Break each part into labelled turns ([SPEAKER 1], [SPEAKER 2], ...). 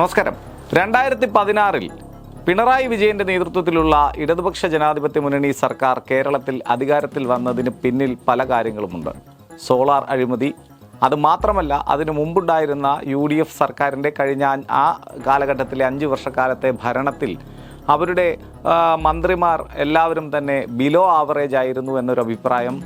[SPEAKER 1] നമസ്കാരം. രണ്ടായിരത്തി പതിനാറിൽ പിണറായി വിജയന്റെ നേതൃത്വത്തിലുള്ള ഇടതുപക്ഷ ജനാധിപത്യ മുന്നണി സർക്കാർ കേരളത്തിൽ അധികാരത്തിൽ വന്നതിന് പിന്നിൽ പല കാര്യങ്ങളുമുണ്ട്. സോളാർ അഴിമതി അത് മാത്രമല്ല അതിനു മുമ്പുണ്ടായിരുന്ന യു ഡി എഫ് സർക്കാരിന്റെ കഴിഞ്ഞ ആ കാലഘട്ടത്തിലെ അഞ്ച് വർഷക്കാലത്തെ ഭരണത്തിൽ അവരുടെ മന്ത്രിമാർ എല്ലാവരും തന്നെ ബിലോ ആവറേജ് ആയിരുന്നു എന്നൊരു അഭിപ്രായം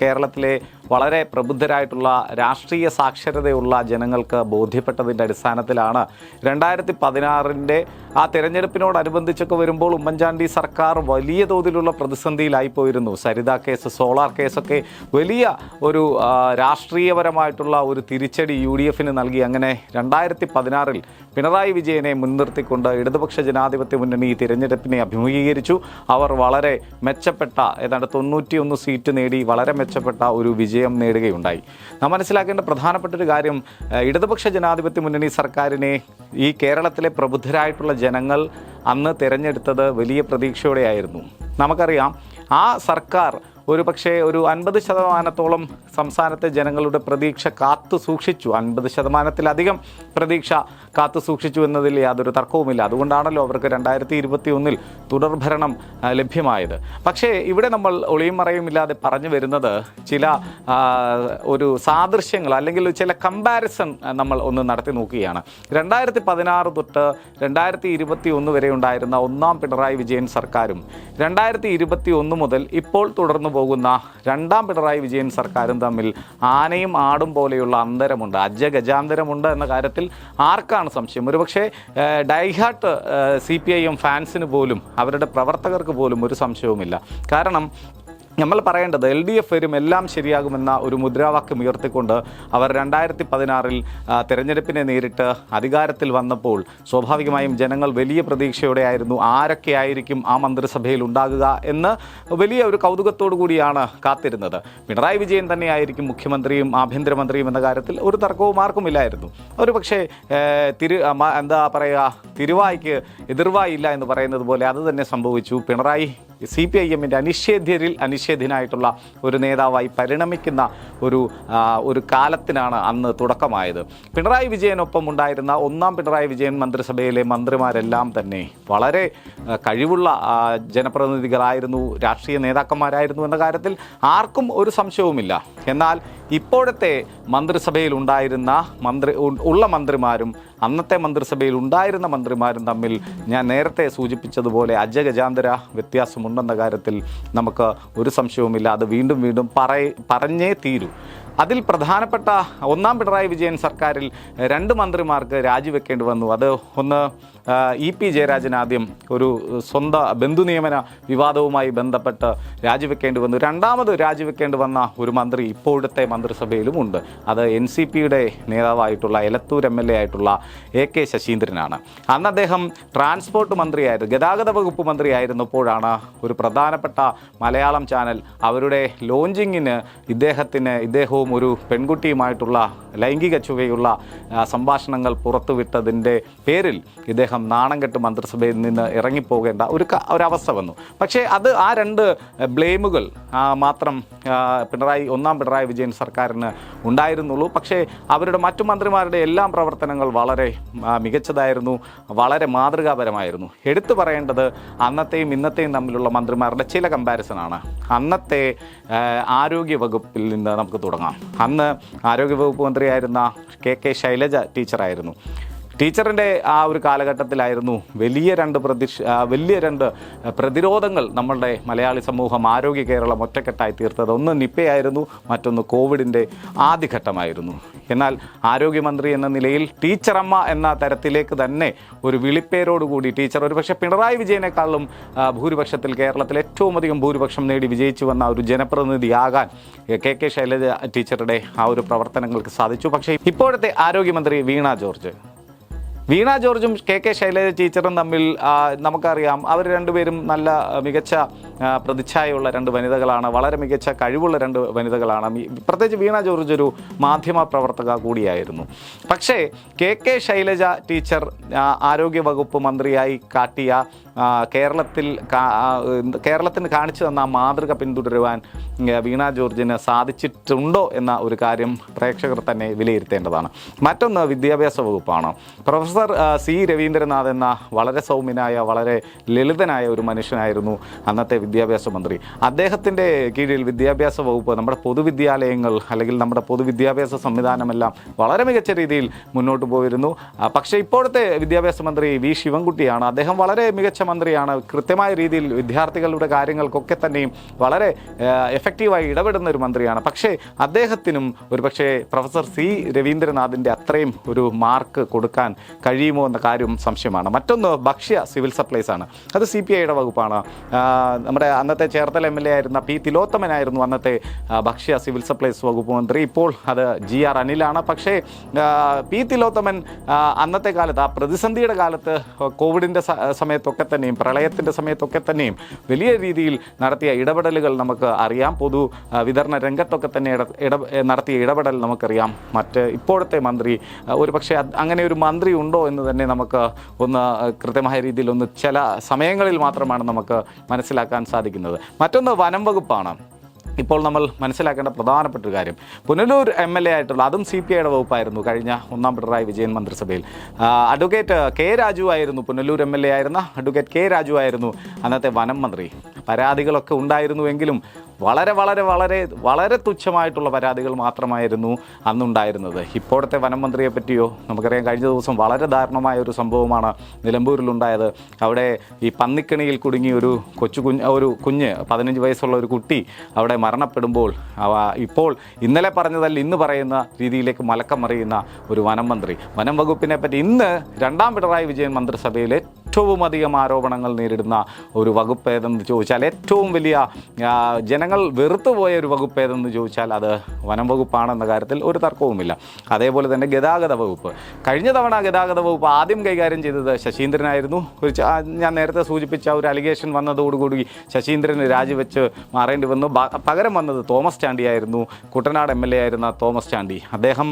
[SPEAKER 1] കേരളത്തിലെ വളരെ പ്രബുദ്ധരായിട്ടുള്ള രാഷ്ട്രീയ സാക്ഷരതയുള്ള ജനങ്ങൾക്ക് ബോധ്യപ്പെട്ടതിന്റെ അടിസ്ഥാനത്തിലാണ് രണ്ടായിരത്തി പതിനാറിന്റെ ആ തെരഞ്ഞെടുപ്പിനോടനുബന്ധിച്ചൊക്കെ വരുമ്പോൾ ഉമ്മൻചാണ്ടി സർക്കാർ വലിയ തോതിലുള്ള പ്രതിസന്ധിയിലായി പോയിരുന്നു. സരിത കേസ് സോളാർ കേസൊക്കെ വലിയ ഒരു രാഷ്ട്രീയപരമായിട്ടുള്ള ഒരു തിരിച്ചടി യു ഡി എഫിന് നൽകി. അങ്ങനെ രണ്ടായിരത്തി പതിനാറിൽ പിണറായി വിജയനെ മുൻനിർത്തിക്കൊണ്ട് ഇടതുപക്ഷ ജനാധിപത്യ മുന്നണി ഈ തിരഞ്ഞെടുപ്പിനെ അഭിമുഖീകരിച്ചു. അവർ വളരെ മെച്ചപ്പെട്ട ഏതാണ്ട് തൊണ്ണൂറ്റിയൊന്ന് സീറ്റ് നേടി വളരെ മെച്ചപ്പെട്ട ഒരു വിജയം നേടുകയുണ്ടായി. നാം മനസ്സിലാക്കേണ്ട പ്രധാനപ്പെട്ട ഒരു കാര്യം ഇടതുപക്ഷ ജനാധിപത്യ മുന്നണി സർക്കാരിനെ ഈ കേരളത്തിലെ പ്രബുദ്ധരായിട്ടുള്ള ജനങ്ങൾ അന്ന് തിരഞ്ഞെടുത്തത് വലിയ പ്രതീക്ഷയോടെയായിരുന്നു. നമുക്കറിയാം ആ സർക്കാർ ഒരു പക്ഷേ ഒരു അൻപത് ശതമാനത്തോളം സംസ്ഥാനത്തെ ജനങ്ങളുടെ പ്രതീക്ഷ കാത്തു സൂക്ഷിച്ചു. അൻപത് ശതമാനത്തിലധികം പ്രതീക്ഷ കാത്തു സൂക്ഷിച്ചു എന്നതിൽ യാതൊരു തർക്കവുമില്ല. അതുകൊണ്ടാണല്ലോ അവർക്ക് രണ്ടായിരത്തി ഇരുപത്തി ഒന്നിൽ തുടർഭരണം ലഭ്യമായത്. പക്ഷേ ഇവിടെ നമ്മൾ ഒളിയും മറയുമില്ലാതെ പറഞ്ഞു വരുന്നത് ചില ഒരു സാദൃശ്യങ്ങൾ അല്ലെങ്കിൽ ചില കമ്പാരിസൺ നമ്മൾ ഒന്ന് നടത്തി നോക്കുകയാണ്. രണ്ടായിരത്തി പതിനാറ് തൊട്ട് രണ്ടായിരത്തി ഇരുപത്തി ഒന്ന് വരെ ഉണ്ടായിരുന്ന ഒന്നാം പിണറായി വിജയൻ സർക്കാരും രണ്ടായിരത്തി ഇരുപത്തി ഒന്ന് മുതൽ ഇപ്പോൾ തുടർന്നു പോകുന്ന രണ്ടാം പിണറായി വിജയൻ സർക്കാരും തമ്മിൽ ആനയും ആടും പോലെയുള്ള അന്തരമുണ്ട്. അജഗജാന്തരമുണ്ട് എന്ന കാര്യത്തിൽ ആർക്കാണ് സംശയം? ഒരുപക്ഷെ ഡൈഹാട്ട് സി പി ഐ എം ഫാൻസിന് പോലും അവരുടെ പ്രവർത്തകർക്ക് പോലും ഒരു സംശയവുമില്ല. കാരണം നമ്മൾ പറയേണ്ടത് എൽ ഡി എഫ് വരും എല്ലാം ശരിയാകുമെന്ന ഒരു മുദ്രാവാക്യം ഉയർത്തിക്കൊണ്ട് അവർ രണ്ടായിരത്തി പതിനാറിൽ തെരഞ്ഞെടുപ്പിനെ നേരിട്ട് അധികാരത്തിൽ വന്നപ്പോൾ സ്വാഭാവികമായും ജനങ്ങൾ വലിയ പ്രതീക്ഷയോടെ ആയിരുന്നു ആരൊക്കെ ആരൊക്കെയായിരിക്കും ആ മന്ത്രിസഭയിൽ ഉണ്ടാകുക എന്ന് വലിയ ഒരു കൗതുകത്തോടു കൂടിയാണ് കാത്തിരുന്നത്. പിണറായി വിജയൻ തന്നെയായിരിക്കും മുഖ്യമന്ത്രിയും ആഭ്യന്തരമന്ത്രിയും എന്ന കാര്യത്തിൽ ഒരു തർക്കവും ആർക്കുമില്ലായിരുന്നു ഒരു പക്ഷേ തിരു എന്താ പറയുക തിരുവായ്ക്ക് എതിർവായില്ല എന്ന് പറയുന്നത് പോലെ അത് തന്നെ സംഭവിച്ചു. പിണറായി സി പി ഐ എമ്മിന്റെ അനിഷേധ്യരിൽ അനിഷേധ്യനായിട്ടുള്ള ഒരു നേതാവായി പരിണമിക്കുന്ന ഒരു ഒരു കാലത്തിനാണ് അന്ന് തുടക്കമായത്. പിണറായി വിജയനൊപ്പം ഉണ്ടായിരുന്ന ഒന്നാം പിണറായി വിജയൻ മന്ത്രിസഭയിലെ മന്ത്രിമാരെല്ലാം തന്നെ വളരെ കഴിവുള്ള ജനപ്രതിനിധികളായിരുന്നു രാഷ്ട്രീയ നേതാക്കന്മാരായിരുന്നു എന്ന കാര്യത്തിൽ ആർക്കും ഒരു സംശയവുമില്ല. എന്നാൽ ഇപ്പോഴത്തെ മന്ത്രിസഭയിൽ ഉണ്ടായിരുന്ന മന്ത്രി ഉള്ള മന്ത്രിമാരും അന്നത്തെ മന്ത്രിസഭയിൽ ഉണ്ടായിരുന്ന മന്ത്രിമാരും തമ്മിൽ ഞാൻ നേരത്തെ സൂചിപ്പിച്ചതുപോലെ അജഗജാന്തര വ്യത്യാസമുണ്ടെന്ന കാര്യത്തിൽ നമുക്ക് ഒരു സംശയവുമില്ല. അത് വീണ്ടും വീണ്ടും പറയ പറഞ്ഞേ തീരൂ. അതിൽ പ്രധാനപ്പെട്ട ഒന്നാം പിണറായി വിജയൻ സർക്കാരിൽ രണ്ട് മന്ത്രിമാർക്ക് രാജിവെക്കേണ്ടി വന്നു. അത് ഒന്ന് ഇ പി ജയരാജൻ ആദ്യം ഒരു സ്വന്ത ബന്ധു നിയമന വിവാദവുമായി ബന്ധപ്പെട്ട് രാജിവെക്കേണ്ടി വന്നു. രണ്ടാമത് രാജിവെക്കേണ്ടി വന്ന ഒരു മന്ത്രി ഇപ്പോഴത്തെ മന്ത്രിസഭയിലും ഉണ്ട് അത് എൻ സി പിയുടെ നേതാവായിട്ടുള്ള എലത്തൂർ എം എൽ എ ആയിട്ടുള്ള എ കെ ശശീന്ദ്രനാണ്. അന്ന് അദ്ദേഹം ട്രാൻസ്പോർട്ട് മന്ത്രിയായിരുന്നു ഗതാഗത വകുപ്പ് മന്ത്രിയായിരുന്നപ്പോഴാണ് ഒരു പ്രധാനപ്പെട്ട മലയാളം ചാനൽ അവരുടെ ലോഞ്ചിങ്ങിന് ഇദ്ദേഹത്തിന് ഇദ്ദേഹവും ഒരു പെൺകുട്ടിയുമായിട്ടുള്ള ലൈംഗിക ചുവയുള്ള സംഭാഷണങ്ങൾ പുറത്തുവിട്ടതിന്റെ പേരിൽ ഇദ്ദേഹം നാണം കെട്ട് മന്ത്രിസഭയിൽ നിന്ന് ഇറങ്ങിപ്പോകേണ്ട ഒരു ഒരവസ്ഥ വന്നു. പക്ഷേ അത് ആ രണ്ട് ബ്ലെയിമുകൾ മാത്രം പിണറായി ഒന്നാം പിണറായി വിജയൻ സർക്കാരിന് ഉണ്ടായിരുന്നുള്ളൂ. പക്ഷേ അവരുടെ മറ്റു മന്ത്രിമാരുടെ എല്ലാം പ്രവർത്തനങ്ങൾ വളരെ മികച്ചതായിരുന്നു വളരെ മാതൃകാപരമായിരുന്നു. എടുത്തു പറയേണ്ടത് അന്നത്തെയും ഇന്നത്തെയും തമ്മിലുള്ള മന്ത്രിമാരുടെ ചില കമ്പാരിസണാണ്. അന്നത്തെ ആരോഗ്യ വകുപ്പിൽ നിന്ന് നമുക്ക് തുടങ്ങാം. അന്ന് ആരോഗ്യ വകുപ്പ് മന്ത്രിയായിരുന്ന കെ കെ ശൈലജ ടീച്ചറായിരുന്നു. ടീച്ചറിന്റെ ആ ഒരു കാലഘട്ടത്തിലായിരുന്നു വലിയ രണ്ട് പ്രതിഷ് വലിയ രണ്ട് പ്രതിരോധങ്ങൾ നമ്മളുടെ മലയാളി സമൂഹം ആരോഗ്യ കേരളം ഒറ്റക്കെട്ടായി തീർത്തത്. ഒന്ന് നിപ്പയായിരുന്നു മറ്റൊന്ന് കോവിഡിന്റെ ആദ്യഘട്ടമായിരുന്നു. എന്നാൽ ആരോഗ്യമന്ത്രി എന്ന നിലയിൽ ടീച്ചറമ്മ എന്ന തരത്തിലേക്ക് തന്നെ ഒരു വിളിപ്പേരോടുകൂടി ടീച്ചർ ഒരു പക്ഷേ പിണറായി വിജയനേക്കാളും ഭൂരിപക്ഷത്തിൽ കേരളത്തിൽ ഏറ്റവും അധികം ഭൂരിപക്ഷം നേടി വിജയിച്ചു വന്ന ഒരു ജനപ്രതിനിധിയാകാൻ കെ കെ ശൈലജ ടീച്ചറുടെ ആ ഒരു പ്രവർത്തനങ്ങൾക്ക് സാധിച്ചു. പക്ഷേ ഇപ്പോഴത്തെ ആരോഗ്യമന്ത്രി വീണ ജോർജ് വീണ ജോർജും കെ കെ ശൈലജ ടീച്ചറും തമ്മിൽ നമുക്കറിയാം അവർ രണ്ടുപേരും നല്ല മികച്ച പ്രതിച്ഛായുള്ള രണ്ട് വനിതകളാണ്. വളരെ മികച്ച കഴിവുള്ള രണ്ട് വനിതകളാണ്. പ്രത്യേകിച്ച് വീണ ജോർജ് ഒരു മാധ്യമ പ്രവർത്തക കൂടിയായിരുന്നു. പക്ഷേ കെ കെ ശൈലജ ടീച്ചർ ആരോഗ്യ വകുപ്പ് മന്ത്രിയായി കാട്ടിയ കേരളത്തിൽ കേരളത്തിന് കാണിച്ചു തന്ന ആ മാതൃക പിന്തുടരുവാൻ വീണ ജോർജിന് സാധിച്ചിട്ടുണ്ടോ എന്ന ഒരു കാര്യം പ്രേക്ഷകർ തന്നെ വിലയിരുത്തേണ്ടതാണ്. മറ്റൊന്ന് വിദ്യാഭ്യാസ വകുപ്പാണ്. പ്രൊഫസർ സി രവീന്ദ്രനാഥ് എന്ന വളരെ സൗമ്യനായ വളരെ ലളിതനായ ഒരു മനുഷ്യനായിരുന്നു അന്നത്തെ വിദ്യാഭ്യാസ മന്ത്രി. അദ്ദേഹത്തിന്റെ കീഴിൽ വിദ്യാഭ്യാസ വകുപ്പ് നമ്മുടെ പൊതുവിദ്യാലയങ്ങൾ അല്ലെങ്കിൽ നമ്മുടെ പൊതുവിദ്യാഭ്യാസ സംവിധാനമെല്ലാം വളരെ മികച്ച രീതിയിൽ മുന്നോട്ട് പോയിരുന്നു. പക്ഷേ ഇപ്പോഴത്തെ വിദ്യാഭ്യാസ മന്ത്രി വി ശിവൻകുട്ടിയാണ്. അദ്ദേഹം വളരെ മികച്ച മന്ത്രിയാണ് കൃത്യമായ രീതിയിൽ വിദ്യാർത്ഥികളുടെ കാര്യങ്ങൾക്കൊക്കെ തന്നെയും വളരെ എഫക്റ്റീവായി ഇടപെടുന്ന ഒരു മന്ത്രിയാണ്. പക്ഷേ അദ്ദേഹത്തിനും ഒരു പക്ഷേ പ്രൊഫസർ സി രവീന്ദ്രനാഥിന്റെ അത്രയും ഒരു മാർക്ക് കൊടുക്കാൻ കഴിയുമോ എന്ന കാര്യം സംശയമാണ്. മറ്റൊന്ന് ഭക്ഷ്യ സിവിൽ സപ്ലൈസ് ആണ്. അത് സി പി ഐയുടെ വകുപ്പാണ് നമ്മുടെ അന്നത്തെ ചേർത്തല എം എൽ എ ആയിരുന്ന പി തിലോത്തമനായിരുന്നു അന്നത്തെ ഭക്ഷ്യ സിവിൽ സപ്ലൈസ് വകുപ്പ് മന്ത്രി. ഇപ്പോൾ അത് ജി ആർ അനിലാണ്. പക്ഷേ പി തിലോത്തമൻ അന്നത്തെ കാലത്ത് ആ പ്രതിസന്ധിയുടെ കാലത്ത് കോവിഡിന്റെ സമയത്തൊക്കെ തന്നെയും പ്രളയത്തിന്റെ സമയത്തൊക്കെ തന്നെയും വലിയ രീതിയിൽ നടത്തിയ ഇടപെടലുകൾ നമുക്ക് അറിയാം. പൊതു വിതരണ രംഗത്തൊക്കെ തന്നെ ഇട നടത്തിയ ഇടപെടൽ നമുക്കറിയാം. മറ്റ് ഇപ്പോഴത്തെ മന്ത്രി ഒരു പക്ഷേ അങ്ങനെ ഒരു മന്ത്രി ഉണ്ടോ എന്ന് തന്നെ നമുക്ക് ഒന്ന് കൃത്യമായ രീതിയിൽ ഒന്ന് ചില സമയങ്ങളിൽ മാത്രമാണ് നമുക്ക് മനസ്സിലാക്കാൻ സാധിക്കുന്നത്. മറ്റൊന്ന് വനം വകുപ്പാണ്. ഇപ്പോൾ നമ്മൾ മനസ്സിലാക്കേണ്ട പ്രധാനപ്പെട്ട ഒരു കാര്യം. പുനലൂർ എം എൽ എ ആയിട്ടുള്ള അതും സി പി ഐയുടെ വകുപ്പായിരുന്നു കഴിഞ്ഞ ഒന്നാം പിണറായി വിജയൻ മന്ത്രിസഭയിൽ. അഡ്വക്കേറ്റ് കെ രാജു ആയിരുന്നു പുനലൂർ എം എൽ എ ആയിരുന്ന അഡ്വക്കേറ്റ് കെ രാജു ആയിരുന്നു അന്നത്തെ വനം മന്ത്രി. പരാതികളൊക്കെ ഉണ്ടായിരുന്നുവെങ്കിലും വളരെ വളരെ വളരെ വളരെ തുച്ഛമായിട്ടുള്ള പരാതികൾ മാത്രമായിരുന്നു അന്നുണ്ടായിരുന്നത്. ഇപ്പോഴത്തെ വനം മന്ത്രിയെ പറ്റിയോ നമുക്കറിയാം കഴിഞ്ഞ ദിവസം വളരെ ദാരുണമായ ഒരു സംഭവമാണ് നിലമ്പൂരിലുണ്ടായത്. അവിടെ ഈ പന്നിക്കണിയിൽ കുടുങ്ങി ഒരു കൊച്ചു കുഞ്ഞ് ഒരു കുഞ്ഞ് പതിനഞ്ച് വയസ്സുള്ള ഒരു കുട്ടി അവിടെ മരണപ്പെടുമ്പോൾ ഇപ്പോൾ ഇന്നലെ പറഞ്ഞതല്ല ഇന്ന് പറയുന്ന രീതിയിലേക്ക് മലക്കം അറിയുന്ന ഒരു വനം മന്ത്രി. വനം വകുപ്പിനെ പറ്റി ഇന്ന് രണ്ടാം പിണറായി വിജയൻ മന്ത്രിസഭയിൽ ഏറ്റവും അധികം ആരോപണങ്ങൾ നേരിടുന്ന ഒരു വകുപ്പ് ഏതെന്ന് ചോദിച്ചാൽ ഏറ്റവും വലിയ ജനങ്ങൾ വെറുത്തുപോയ ഒരു വകുപ്പ് ഏതെന്ന് ചോദിച്ചാൽ അത് വനം വകുപ്പാണെന്ന കാര്യത്തിൽ ഒരു തർക്കവുമില്ല. അതേപോലെ തന്നെ ഗതാഗത വകുപ്പ്. കഴിഞ്ഞ തവണ ഗതാഗത വകുപ്പ് ആദ്യം കൈകാര്യം ചെയ്തത് ശശീന്ദ്രനായിരുന്നു. ഒരു ഞാൻ നേരത്തെ സൂചിപ്പിച്ച ഒരു അലിഗേഷൻ വന്നതോടുകൂടി ശശീന്ദ്രന് രാജിവെച്ച് മാറേണ്ടി വന്നു. പകരം വന്നത് തോമസ് ചാണ്ടിയായിരുന്നു കുട്ടനാട് എം എൽ എ ആയിരുന്ന തോമസ് ചാണ്ടി. അദ്ദേഹം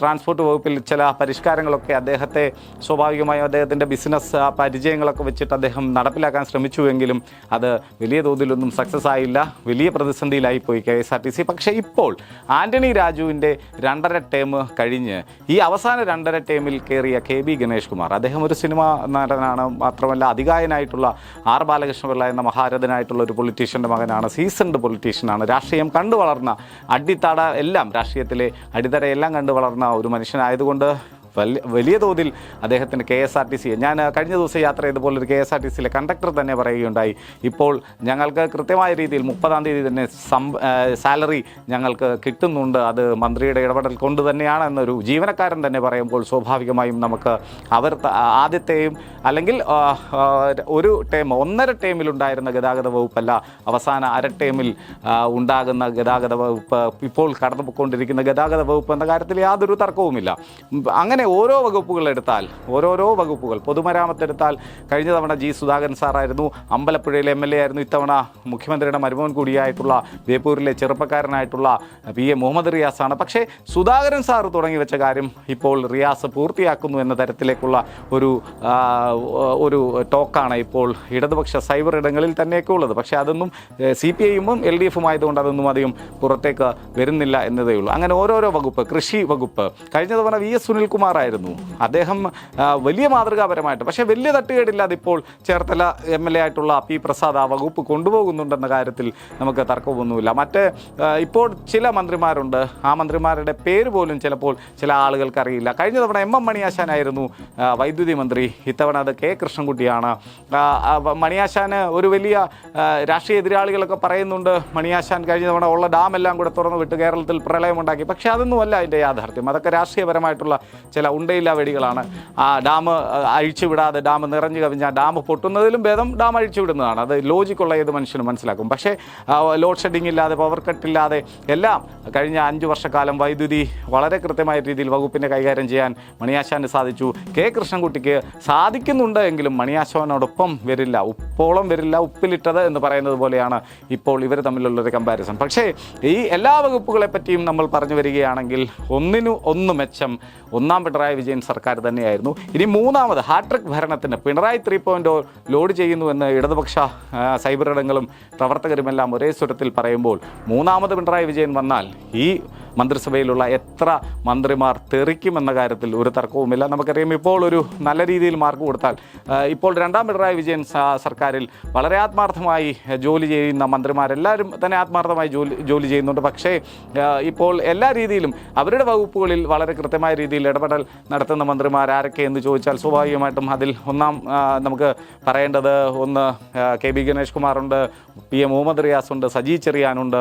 [SPEAKER 1] ട്രാൻസ്പോർട്ട് വകുപ്പിൽ ചില പരിഷ്കാരങ്ങളൊക്കെ അദ്ദേഹത്തെ സ്വാഭാവികമായും അദ്ദേഹത്തിന്റെ ബിസിനസ് പരിചയങ്ങളൊക്കെ വെച്ചിട്ട് അദ്ദേഹം നടപ്പിലാക്കാൻ ശ്രമിച്ചുവെങ്കിലും അത് വലിയ തോതിലൊന്നും സക്സസ് ആയില്ല. വലിയ പ്രതിസന്ധിയിലായിപ്പോയി K S R T C. പക്ഷേ ഇപ്പോൾ ആന്റണി രാജുവിന്റെ രണ്ടര ടേം കഴിഞ്ഞ് ഈ അവസാന രണ്ടര ടേമിൽ കയറിയ കെ ബി ഗണേഷ് കുമാർ അദ്ദേഹം ഒരു സിനിമ നടനാണ് മാത്രമല്ല അധികായനായിട്ടുള്ള ആർ ബാലകൃഷ്ണപിള്ള എന്ന മഹാരഥനായിട്ടുള്ള ഒരു പൊളിറ്റീഷ്യന്റെ മകനാണ് സീസൺഡ് പൊളിറ്റീഷ്യനാണ് രാഷ്ട്രീയം കണ്ടു വളർന്ന അടിത്തട എല്ലാം രാഷ്ട്രീയത്തിലെ അടിത്തടയെല്ലാം കണ്ടു വളർന്ന ഒരു മനുഷ്യനായതുകൊണ്ട് വലിയ തോതിൽ അദ്ദേഹത്തിന് K S R T C ഞാൻ കഴിഞ്ഞ ദിവസം യാത്ര ചെയ്തപ്പോൾ ഒരു കെ എസ് ആർ ടി സിയിലെ കണ്ടക്ടർ തന്നെ പറയുകയുണ്ടായി. ഇപ്പോൾ ഞങ്ങൾക്ക് കൃത്യമായ രീതിയിൽ മുപ്പതാം തീയതി തന്നെ സാലറി ഞങ്ങൾക്ക് കിട്ടുന്നുണ്ട്. അത് മന്ത്രിയുടെ ഇടപെടൽ കൊണ്ട് തന്നെയാണ് എന്നൊരു ജീവനക്കാരൻ തന്നെ പറയുമ്പോൾ സ്വാഭാവികമായും നമുക്ക് അവർ ആദ്യത്തെയും അല്ലെങ്കിൽ ഒരു ടേം ഒന്നര ടേമിലുണ്ടായിരുന്ന ഗതാഗത വകുപ്പല്ല അവസാന അര ടേമിൽ ഉണ്ടാകുന്ന ഗതാഗത വകുപ്പ് ഇപ്പോൾ കടന്നു പോയിക്കൊണ്ടിരിക്കുന്ന ഗതാഗത വകുപ്പ് എന്ന കാര്യത്തിൽ യാതൊരു തർക്കവുമില്ല. ഉം, അങ്ങനെ ഓരോ വകുപ്പുകൾ എടുത്താൽ ഓരോരോ വകുപ്പുകൾ പൊതുമരാമത്ത് എടുത്താൽ കഴിഞ്ഞ തവണ ജി സുധാകരൻ സാറായിരുന്നു അമ്പലപ്പുഴയിലെ എം എൽ എ ആയിരുന്നു ഇത്തവണ മുഖ്യമന്ത്രിയുടെ മരുമോൻ കൂടിയായിട്ടുള്ള ബേപ്പൂരിലെ ചെറുപ്പക്കാരനായിട്ടുള്ള പി എ മുഹമ്മദ് റിയാസാണ്. പക്ഷേ സുധാകരൻ സാർ തുടങ്ങി വെച്ച കാര്യം ഇപ്പോൾ റിയാസ് പൂർത്തിയാക്കുന്നു എന്ന തരത്തിലേക്കുള്ള ഒരു ഒരു ടോക്കാണ് ഇപ്പോൾ ഇടതുപക്ഷ സൈബർ ഇടങ്ങളിൽ തന്നെയൊക്കെ ഉള്ളത്. പക്ഷേ അതൊന്നും സി പി ഐയും എൽ ഡി എഫും ആയതുകൊണ്ട് അതൊന്നും അധികം പുറത്തേക്ക് വരുന്നില്ല എന്നതേ ഉള്ളൂ അങ്ങനെ ഓരോരോ വകുപ്പ് കൃഷി വകുപ്പ്. കഴിഞ്ഞ തവണ വി എസ് സുനിൽകുമാറായിരുന്നു അദ്ദേഹം വലിയ മാതൃകാപരമായിട്ട് പക്ഷേ വലിയ തട്ടുകേടില്ലാതെ ഇപ്പോൾ ചേർത്തല എം എൽ എ ആയിട്ടുള്ള പി പ്രസാദ് ആ വകുപ്പ് കൊണ്ടുപോകുന്നുണ്ടെന്ന കാര്യത്തിൽ നമുക്ക് തർക്കമൊന്നുമില്ല. മറ്റ് ഇപ്പോൾ ചില മന്ത്രിമാരുണ്ട്. ആ മന്ത്രിമാരുടെ പേര് പോലും ചിലപ്പോൾ ചില ആളുകൾക്ക് അറിയില്ല. കഴിഞ്ഞ തവണ എം എം മണിയാശാനായിരുന്നു വൈദ്യുതി മന്ത്രി. ഇത്തവണ അത് കെ കൃഷ്ണൻകുട്ടിയാണ്. മണിയാശാന് ഒരു വലിയ രാഷ്ട്രീയ എതിരാളികളൊക്കെ പറയുന്നുണ്ട്. മണിയാശാൻ കഴിഞ്ഞ തവണ ഉള്ള ഡാം എല്ലാം കൂടെ തുറന്നു വിട്ട് കേരളത്തിൽ പ്രളയമുണ്ടാക്കി. പക്ഷേ അതൊന്നുമല്ല അതിന്റെ യാഥാർത്ഥ്യം. അതൊക്കെ രാഷ്ട്രീയപരമായിട്ടുള്ള ചില ഉണ്ടയില്ല വെടികളാണ്. ആ ഡാം അഴിച്ചുവിടാതെ ഡാം നിറഞ്ഞു കവിഞ്ഞ ഡാം പൊട്ടുന്നതിലും ഭേദം ഡാം അഴിച്ചുവിടുന്നതാണ്. അത് ലോജിക്കുള്ള ഏത് മനുഷ്യനും മനസ്സിലാക്കും. പക്ഷേ ലോഡ് ഷെഡിംഗ് ഇല്ലാതെ പവർ കട്ട് ഇല്ലാതെ എല്ലാം കഴിഞ്ഞ അഞ്ച് വർഷക്കാലം വൈദ്യുതി വളരെ കൃത്യമായ രീതിയിൽ വകുപ്പിനെ കൈകാര്യം ചെയ്യാൻ മണിയാശാന് സാധിച്ചു. കെ കൃഷ്ണൻകുട്ടിക്ക് സാധിക്കുന്നുണ്ട് എങ്കിലും മണിയാശാനോടൊപ്പം വരില്ല. ഉപ്പോളം വരില്ല ഉപ്പിലിട്ടത് എന്ന് പറയുന്നത് പോലെയാണ് ഇപ്പോൾ ഇവർ തമ്മിലുള്ളൊരു കമ്പാരിസൺ പക്ഷേ ഈ എല്ലാ വകുപ്പുകളെ പറ്റിയും നമ്മൾ പറഞ്ഞു വരികയാണെങ്കിൽ ഒന്നിനു ഒന്ന് മെച്ചം ഒന്നാം പിണറായി വിജയൻ സർക്കാർ തന്നെയായിരുന്നു. ഇനി മൂന്നാമത് ഹാട്രിക് ഭരണത്തിന് പിണറായി ത്രീ പോയിന്റ് ലോഡ് ചെയ്യുന്നുവെന്ന് ഇടതുപക്ഷ ഇടങ്ങളും പ്രവർത്തകരുമെല്ലാം ഒരേ സ്വരത്തിൽ പറയുമ്പോൾ മൂന്നാമത് പിണറായി വിജയൻ വന്നാൽ ഈ മന്ത്രിസഭയിലുള്ള എത്ര മന്ത്രിമാർ തെറിക്കുമെന്ന കാര്യത്തിൽ ഒരു തർക്കവുമില്ല. നമുക്കറിയാം ഇപ്പോൾ ഒരു നല്ല രീതിയിൽ മാർക്ക് കൊടുത്താൽ ഇപ്പോൾ രണ്ടാം പിണറായി വിജയൻ സർക്കാരിൽ വളരെ ആത്മാർത്ഥമായി ജോലി ചെയ്യുന്ന മന്ത്രിമാരെല്ലാവരും തന്നെ ആത്മാർത്ഥമായി ജോലി ജോലി ചെയ്യുന്നുണ്ട്. പക്ഷേ ഇപ്പോൾ എല്ലാ രീതിയിലും അവരുടെ വകുപ്പുകളിൽ വളരെ കൃത്യമായ രീതിയിൽ ഇടപെടൽ നടത്തുന്ന മന്ത്രിമാർ ആരൊക്കെ എന്ന് ചോദിച്ചാൽ സ്വാഭാവികമായിട്ടും അതിൽ ഒന്നാം നമുക്ക് പറയേണ്ടത് ഒന്ന് കെ ബി ഗണേഷ് കുമാറുണ്ട് പി എ മുഹമ്മദ് റിയാസ് ഉണ്ട് സജി ചെറിയാനുണ്ട്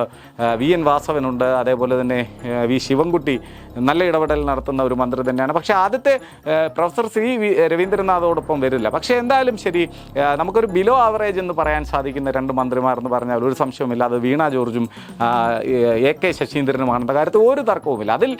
[SPEAKER 1] വി എൻ വാസവനുണ്ട് അതേപോലെ തന്നെ വി ശിവൻകുട്ടി നല്ല ഇടപെടൽ നടത്തുന്ന ഒരു മന്ത്രി തന്നെയാണ്. പക്ഷേ ആദ്യത്തെ പ്രൊഫസർ സി വി രവീന്ദ്രനാഥോടൊപ്പം വരില്ല. പക്ഷേ എന്തായാലും ശരി നമുക്കൊരു ബിലോ ആവറേജ് എന്ന് പറയാൻ സാധിക്കുന്ന രണ്ട് മന്ത്രിമാർ എന്ന് പറഞ്ഞാൽ ഒരു സംശയവുമില്ല. അത് വീണ ജോർജും എ കെ ശശീന്ദ്രനുമാണെന്ന കാര്യത്തിൽ ഒരു തർക്കവുമില്ല. അതിൽ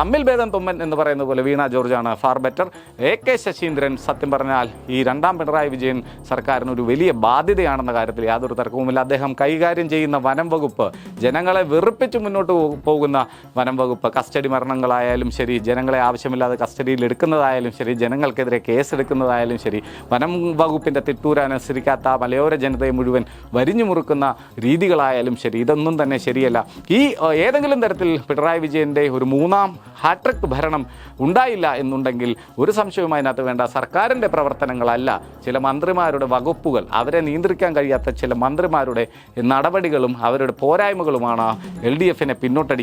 [SPEAKER 1] തമ്മിൽ ഭേദം തുമ്മൻ എന്ന് പറയുന്ന പോലെ Veena ജോർജാണ് far better A K Saseendran സത്യം പറഞ്ഞാൽ ഈ രണ്ടാം പിണറായി വിജയൻ സർക്കാരിന് ഒരു വലിയ ബാധ്യതയാണെന്ന കാര്യത്തിൽ യാതൊരു തർക്കവുമില്ല. അദ്ദേഹം കൈകാര്യം ചെയ്യുന്ന വനം വകുപ്പ് ജനങ്ങളെ വെറുപ്പിച്ച് മുന്നോട്ട് പോകുന്ന വനം വകുപ്പ് കസ്റ്റഡി മരണങ്ങളായാലും ശരി ജനങ്ങളെ ആവശ്യമില്ലാതെ കസ്റ്റഡിയിൽ എടുക്കുന്നതായാലും ശരി ജനങ്ങൾക്കെതിരെ കേസ് എടുക്കുന്നതായാലും ശരി വനം വകുപ്പിന്റെ തിട്ടൂരനുസരിക്കാത്ത മലയോര ജനതയെ മുഴുവൻ വരിഞ്ഞു മുറുക്കുന്ന രീതികളായാലും ശരി ഇതൊന്നും തന്നെ ശരിയല്ല. ഈ ഏതെങ്കിലും തരത്തിൽ പിണറായി വിജയന്റെ ഒരു മൂന്നാം ഹാട്രിക് ഭരണം ഉണ്ടായില്ല എന്നുണ്ടെങ്കിൽ ഒരു സംശയവും അതിനകത്ത് വേണ്ട. സർക്കാരിന്റെ പ്രവർത്തനങ്ങളല്ല ചില മന്ത്രിമാരുടെ വകുപ്പുകൾ അവരെ നിയന്ത്രിക്കാൻ കഴിയാത്ത ചില മന്ത്രിമാരുടെ നടപടികളും അവരുടെ പോരായ്മകളുമാണ് എൽ ഡി എഫിനെ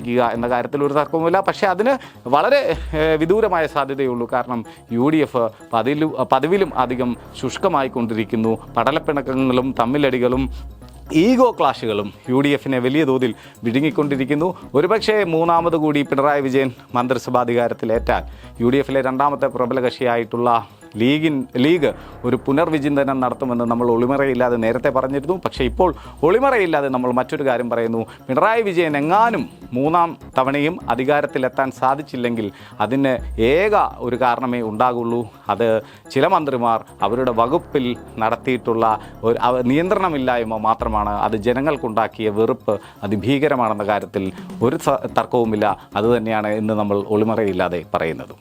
[SPEAKER 1] പിന്നോട്ടടിക്കുക എന്ന കാര്യത്തിൽ ഒരു തർക്കവുമില്ല. പക്ഷേ അതിന് വളരെ വിദൂരമായ സാധ്യതയുള്ളൂ. കാരണം യു ഡി എഫ് പതിലും പതിവിലും അധികം ശുഷ്കമായിക്കൊണ്ടിരിക്കുന്നു. പടലപ്പിണക്കങ്ങളും തമ്മിലടികളും ഈഗോ ക്ലാഷുകളും യു ഡി എഫിനെ വലിയ തോതിൽ വിഴുങ്ങിക്കൊണ്ടിരിക്കുന്നു. ഒരുപക്ഷെ മൂന്നാമത് കൂടി പിണറായി വിജയൻ മന്ത്രിസഭാധികാരത്തിലേറ്റാൽ യു ഡി എഫിലെ രണ്ടാമത്തെ പ്രബല കക്ഷിയായിട്ടുള്ള ലീഗിൻ ലീഗ് ഒരു പുനർവിചിന്തനം നടത്തുമെന്ന് നമ്മൾ ഒളിമറയില്ലാതെ നേരത്തെ പറഞ്ഞിരുന്നു. പക്ഷേ ഇപ്പോൾ ഒളിമറയില്ലാതെ നമ്മൾ മറ്റൊരു കാര്യം പറയുന്നു. പിണറായി വിജയൻ എങ്ങാനും മൂന്നാം തവണയും അധികാരത്തിലെത്താൻ സാധിച്ചില്ലെങ്കിൽ അതിന് ഏക ഒരു കാരണമേ ഉണ്ടാകുള്ളൂ. അത് ചില മന്ത്രിമാർ അവരുടെ വകുപ്പിൽ നടത്തിയിട്ടുള്ള ഒരു നിയന്ത്രണമില്ലായ്മ മാത്രമാണ്. അത് ജനങ്ങൾക്കുണ്ടാക്കിയ വെറുപ്പ് അതിഭീകരമാണെന്ന കാര്യത്തിൽ ഒരു തർക്കവുമില്ല. അതുതന്നെയാണ് ഇന്ന് നമ്മൾ ഒളിമറയില്ലാതെ പറയുന്നത്.